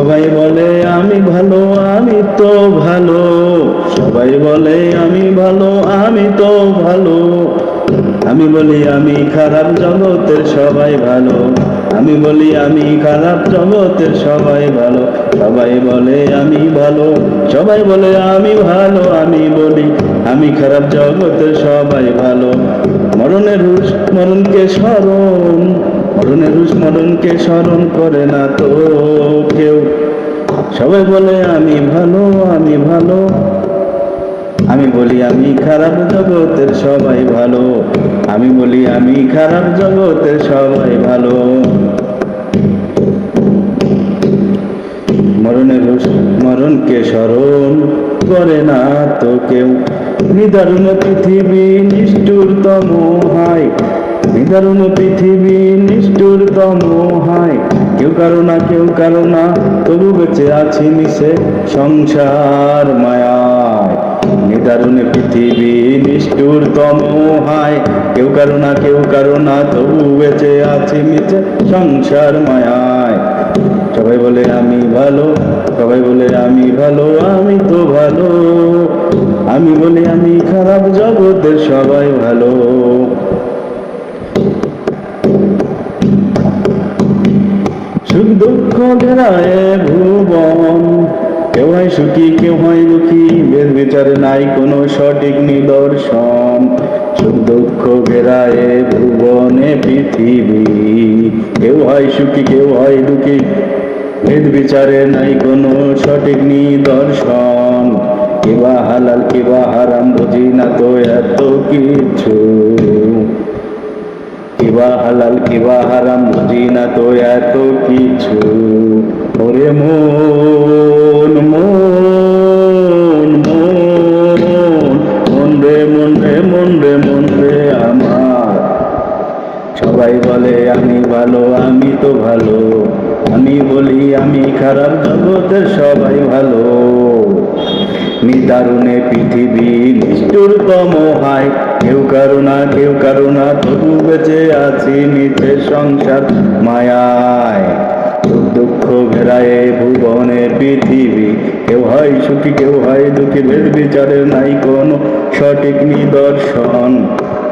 সবাই বলে আমি ভালো আমি তো ভালো সবাই বলে আমি ভালো আমি তো ভালো আমি বলি, আমি খারাপ জগতের সবাই ভালো। আমি বলি, আমি খারাপ জগতের সবাই ভালো। সবাই বলে, আমি ভালো। সবাই বলে, আমি ভালো। আমি বলি, আমি খারাপ জগতের সবাই ভালো। মরণের রুশ মরণকে স্মরণ, মরণের রুশ মরণকে স্মরণ করে না তো কেউ। সবাই বলে, আমি ভালো আমি ভালো। আমি বলি, আমি খারাপ জগতের সবাই ভালো। আমি বলি, আমি খারাপ জগতের সবাই ভালো। মরণের মরণকে স্মরণ করে না তো কেউ। নিদারুণ পৃথিবী নিষ্ঠুরতম হয়। নিদারুণ পৃথিবী নিষ্ঠুরতম হয়। কেউ কারও না, কেউ কারও না, তবু বেঁচে আছি মিশে সংসার মায়ায় নিদারুণ পৃথিবী নিষ্ঠুরতম হয় কেউ কারও না, কেউ কারও না, তবু বেঁচে আছি মিশে সংসার মায়ায়। সবাই বলে, আমি ভালো। সবাই বলে, আমি ভালো। আমি তো ভালো। আমি বলি, আমি খারাপ জগতের সবাই ভালো। সুখ দুঃখ ঘেরায় ভুবন। কেউ হয় সুখী, কেউ হয় দুঃখী। বেদ বিচারে নাই কোনো সঠিক নিদর্শন। সুখ দুঃখ ঘেরায় ভুবনে পৃথিবী। কেউ হয় সুখী, কেউ হয় দুঃখী। ভেদ বিচারে নাই কোনো সঠিক নিদর্শন। কিবা হালাল কিবা হারাম, বুঝি না তো এত কিছু। কিবা হালাল কিবা হারাম, বুঝি না তো এত কিছু। ওরে মন মন মন মন রে মন রে মন রে মন রে আমার। সবাই বলে, আমি ভালো, আমি তো ভালো। আমি বলি, আমি খারাপ জগতের সবাই ভালো। নিদারুণে পৃথিবী নিষ্ঠুরতম হয়। কেউ কারুণা কেউ কারুণা তবু বেঁচে আছি নিচে সংসার মায়ায়। দুঃখ ঘেরায় ভুবনে পৃথিবী। কেউ হয় সুখী, কেউ হয় দুঃখী। ভেদ বিচারে নাই কোনো সঠিক নিদর্শন।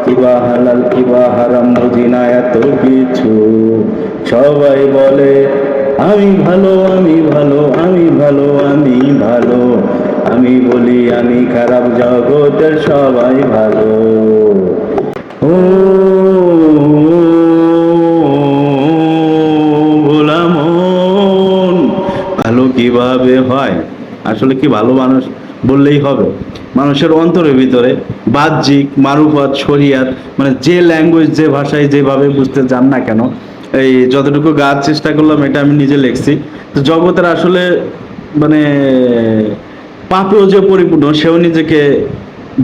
কিবা হালাল, কিবা হারাম, বুঝি না এত কিছু। সবাই বলে, আমি ভালো আমি ভালো আমি ভালো আমি ভালো। আমি বলি, আমি খারাপ জগতের সবাই ভালো। ও কীভাবে হয়? আসলে কি ভালো মানুষ বললেই হবে। মানুষের অন্তরের ভিতরে বাহ্যিক, মারুফত, শরিয়াত মানে যে ল্যাঙ্গুয়েজ যে ভাষায় যেভাবে বুঝতে চান না কেন, এই যতটুকু গাওয়ার চেষ্টা করলাম, এটা আমি নিজে লিখছি। তো জগতের আসলে মানে পাপেও যে পরিপূর্ণ, সেও নিজেকে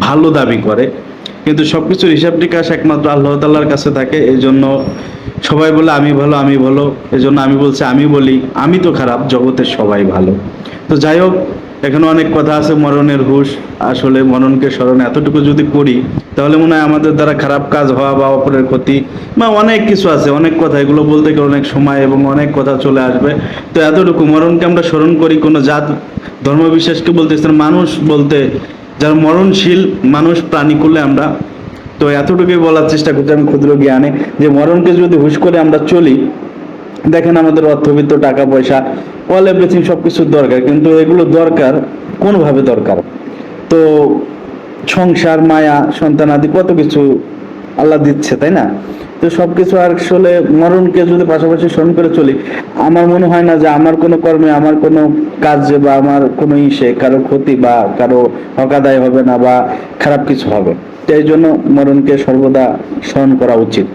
ভালো দাবি করে। কিন্তু সবকিছুর হিসাব নিকাশ একমাত্র আল্লাহ তাল্লাহর কাছে থাকে এই জন্য সবাই বলে আমি ভালো আমি ভালো। জন্য আমি বলছি আমি বলি আমি তো খারাপ জগতের সবাই ভালো। তো যাই হোক এখানে অনেক কথা আছে মরণের হুশ। আসলে মরণকে স্মরণ এতটুকু যদি করি তাহলে মনে হয় আমাদের দ্বারা খারাপ কাজ হওয়া বা অপরের ক্ষতি বা অনেক কিছু আছে অনেক কথা। এগুলো বলতে গেলে অনেক সময় এবং অনেক কথা চলে আসবে। তো এতটুকু মরণকে আমরা স্মরণ করি কোনো জাত ধর্ম বিশ্বাসকে বলতেছি না, মানুষ বলতে যারা মরণশীল মানুষ প্রাণী করলে আমরা, তো এতটুকুই বলার চেষ্টা করছি আমি ক্ষুদ্র জ্ঞানে, যে মরণকে যদি হুশ করে আমরা চলি, দেখেন আমাদের অর্থবিত্ত, টাকা, পয়সা অল এভরিথিং সব কিছুর দরকার, কিন্তু এগুলো দরকার কোনভাবে দরকার। তো সংসার, মায়া, সন্তান আদি কত কিছু আল্লাহ দিচ্ছে, তাই না? তো সবকিছু আর আসলে মরণকে যদি পাশাপাশি স্মরণ করে চলি, আমার মনে হয় না যে আমার কোনো কর্মে, আমার কোনো কাজে বা আমার কোনো ইসে কারও ক্ষতি বা কারও হকাদায় হবে না বা খারাপ কিছু হবে। তো এই জন্য মরণকে সর্বদা স্মরণ করা উচিত।